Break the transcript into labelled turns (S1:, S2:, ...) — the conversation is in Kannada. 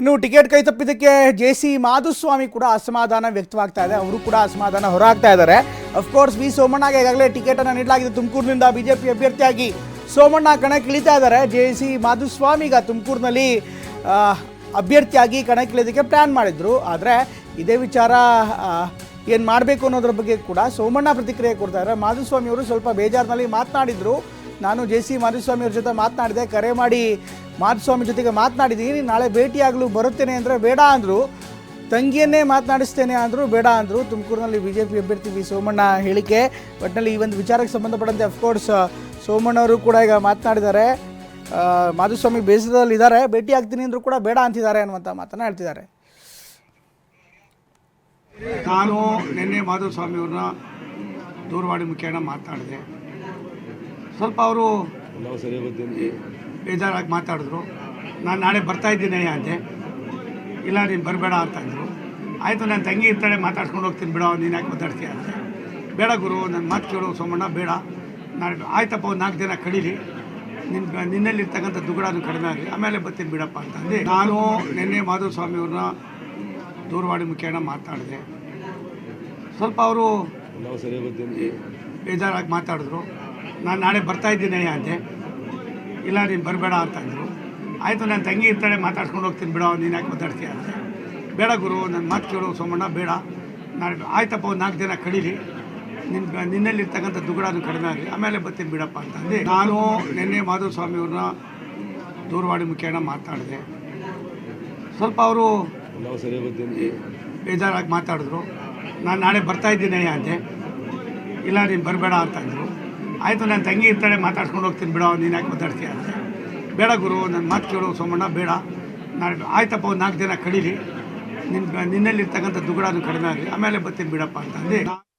S1: ಇನ್ನು ಟಿಕೆಟ್ ಕೈ ತಪ್ಪಿದ್ದಕ್ಕೆ ಜೆ ಸಿ ಮಾಧುಸ್ವಾಮಿ ಕೂಡ ಅಸಮಾಧಾನ ವ್ಯಕ್ತವಾಗ್ತಾ ಇದೆ. ಅವರು ಕೂಡ ಅಸಮಾಧಾನ ಹೊರಹಾಗ್ತಾ ಇದ್ದಾರೆ. ಅಫ್ಕೋರ್ಸ್ ವಿ ಸೋಮಣ್ಣಗೆ ಈಗಾಗಲೇ ಟಿಕೆಟನ್ನು ನೀಡಲಾಗಿದೆ. ತುಮಕೂರಿನಿಂದ ಬಿಜೆಪಿ ಅಭ್ಯರ್ಥಿಯಾಗಿ ಸೋಮಣ್ಣ ಕಣಕ್ಕಿಳಿತಾ ಇದ್ದಾರೆ. ಜೆ ಸಿ ಮಾಧುಸ್ವಾಮಿ ಈಗ ತುಮಕೂರಿನಲ್ಲಿ ಅಭ್ಯರ್ಥಿಯಾಗಿ ಅಭ್ಯರ್ಥಿಯಾಗಿ ಕಣಕ್ಕಿಳಿಯೋದಕ್ಕೆ ಪ್ಲ್ಯಾನ್ ಮಾಡಿದ್ರು. ಆದರೆ ಇದೇ ವಿಚಾರ ಏನು ಮಾಡಬೇಕು ಅನ್ನೋದ್ರ ಬಗ್ಗೆ ಕೂಡ ಸೋಮಣ್ಣ ಪ್ರತಿಕ್ರಿಯೆ ಕೊಡ್ತಾರೆ ಮಾಧುಸ್ವಾಮಿ ಅವರು ಸ್ವಲ್ಪ ಬೇಜಾರಿನಲ್ಲಿ ಮಾತನಾಡಿದರು. ನಾನು ಜೆ ಸಿ ಮಾಧುಸ್ವಾಮಿ ಅವ್ರ ಜೊತೆ ಮಾತನಾಡಿದೆ. ಕರೆ ಮಾಡಿ ಮಾಧುಸ್ವಾಮಿ ಜೊತೆಗೆ ಮಾತನಾಡಿದ್ದೀನಿ ನಾಳೆ ಭೇಟಿಯಾಗಲು ಬರುತ್ತೇನೆ ಅಂದರೆ ಬೇಡ ಅಂದರು. ತಂಗಿಯನ್ನೇ ಮಾತನಾಡಿಸ್ತೇನೆ ಅಂದರು ಬೇಡ ಅಂದರು. ತುಮಕೂರಿನಲ್ಲಿ ಬಿ ಜೆ ಪಿ ಅಭ್ಯರ್ಥಿ ವಿ ಸೋಮಣ್ಣ ಹೇಳಿಕೆ. ಒಟ್ಟಿನಲ್ಲಿ ಈ ಒಂದು ವಿಚಾರಕ್ಕೆ ಸಂಬಂಧಪಟ್ಟಂತೆ ಅಫ್ಕೋರ್ಸ್ ಸೋಮಣ್ಣವರು ಕೂಡ ಈಗ ಮಾತನಾಡಿದ್ದಾರೆ. ಮಾಧುಸ್ವಾಮಿ ಬೇಸರದಲ್ಲಿ ಇದ್ದಾರೆ. ಭೇಟಿ ಆಗ್ತೀನಿ ಅಂದರೂ ಕೂಡ ಬೇಡ ಅಂತಿದ್ದಾರೆ ಅನ್ನುವಂಥ ಮಾತನ್ನು ಹೇಳ್ತಿದ್ದಾರೆ.
S2: ನಾನು ನಿನ್ನೆ ಮಾಧುಸ್ವಾಮಿಯವ್ರನ್ನ ದೂರವಾಣಿ ಮುಖೇನ ಮಾತನಾಡಿದೆ. ಸ್ವಲ್ಪ ಅವರು ಬೇಜಾರಾಗಿ ಮಾತಾಡಿದ್ರು. ನಾನು ನಾಳೆ ಬರ್ತಾ ಇದ್ದೀನಿ ಅಂದೆ ಇಲ್ಲ ನೀನು ಬರಬೇಡ ಅಂತಂದರು ಆಯಿತು ನನ್ನ ತಂಗಿ ಇರ್ತಾಳೆ ಮಾತಾಡ್ಕೊಂಡು ಹೋಗ್ತೀನಿ ಬಿಡೋ ನೀನು ಯಾಕೆ ಮಾತಾಡ್ತೀಯ ಅಂತ. ಬೇಡ ಗುರು ನನ್ನ ಮಾತು ಕೇಳು ಸೋಮಣ್ಣ ಬೇಡ. ನಾನು ಆಯ್ತಪ್ಪ ಒಂದು ನಾಲ್ಕು ದಿನ ಕಡೀಲಿ ನಿನ್ನ ನಿನ್ನಲ್ಲಿರ್ತಕ್ಕಂಥ ದುಗುಡನು ಕಡಿಮೆ ಆಗಲಿ. ಆಮೇಲೆ ಬರ್ತೀನಿ ಬಿಡಪ್ಪ ಅಂತಂದು ನಾನು ನಿನ್ನೆ ಮಾಧುಸ್ವಾಮಿಯವ್ರನ್ನ ದೂರವಾಣಿ ಮುಖೇನ ಮಾತಾಡಿದೆ. ಸ್ವಲ್ಪ ಅವರು ಬೇಜಾರಾಗಿ ಮಾತಾಡಿದ್ರು. ನಾನು ನಾಳೆ ಬರ್ತಾ ಇದ್ದೀನಿ ಅಂದೆ ಇಲ್ಲ, ನೀನು ಬರಬೇಡ ಅಂತಂದರು ಆಯಿತು ನನ್ನ ತಂಗಿ ಇರ್ತಾಳೆ, ಮಾತಾಡ್ಸ್ಕೊಂಡು ಹೋಗ್ತೀನಿ ಬಿಡೋ ನೀನು ಯಾಕೆ ಮಾತಾಡ್ತೀಯ ಅಂತ. ಬೇಡ ಗುರು ನನ್ನ ಮಾತು ಕೇಳು, ಸೋಮಣ್ಣ, ಬೇಡ. ನಾನು ಆಯ್ತಪ್ಪ, ಒಂದು ನಾಲ್ಕು ದಿನ ಕಡೀಲಿ ನಿನ್ನ ನಿನ್ನಲ್ಲಿರ್ತಕ್ಕಂಥ ದುಗುಡನು ಕಡಿಮೆ ಆಗಲಿ. ಆಮೇಲೆ ಬರ್ತೀನಿ ಬಿಡಪ್ಪ ಅಂತಂದು ನಾನು ನಿನ್ನೆ ಮಾಧುಸ್ವಾಮಿಯವ್ರನ್ನ ದೂರವಾಣಿ ಮುಖೇನ ಮಾತಾಡಿದೆ. ಸ್ವಲ್ಪ ಅವರು ಬೇಜಾರಾಗಿ ಮಾತಾಡಿದ್ರು. ನಾನು ನಾಳೆ ಬರ್ತಾಯಿದ್ದೀನಿ ಅಂದೆ. ಇಲ್ಲ, ನೀನು ಬರಬೇಡ ಅಂತಂದರು ಆಯಿತು ನನ್ನ ತಂಗಿ ಇರ್ತಾಳೆ, ಮಾತಾಡ್ಸ್ಕೊಂಡು ಹೋಗ್ತೀನಿ ಬಿಡೋ, ನೀನು ಯಾಕೆ ಮಾತಾಡ್ತೀಯ ಅಂತ. ಬೇಡ ಗುರು ನನ್ನ ಮಾತು ಕೇಳು, ಸೋಮಣ್ಣ, ಬೇಡ. ನಾನು ಆಯ್ತಪ್ಪ, ಒಂದು ನಾಲ್ಕು ದಿನ ಕಳೀಲಿ. ನಿನ್ನ ನಿನ್ನಲ್ಲಿರ್ತಕ್ಕಂಥ ದುಗಡಾನು ಕಡಿಮೆ ಆಗಲಿ. ಆಮೇಲೆ ಬರ್ತೀನಿ ಬಿಡಪ್ಪ ಅಂತಂದು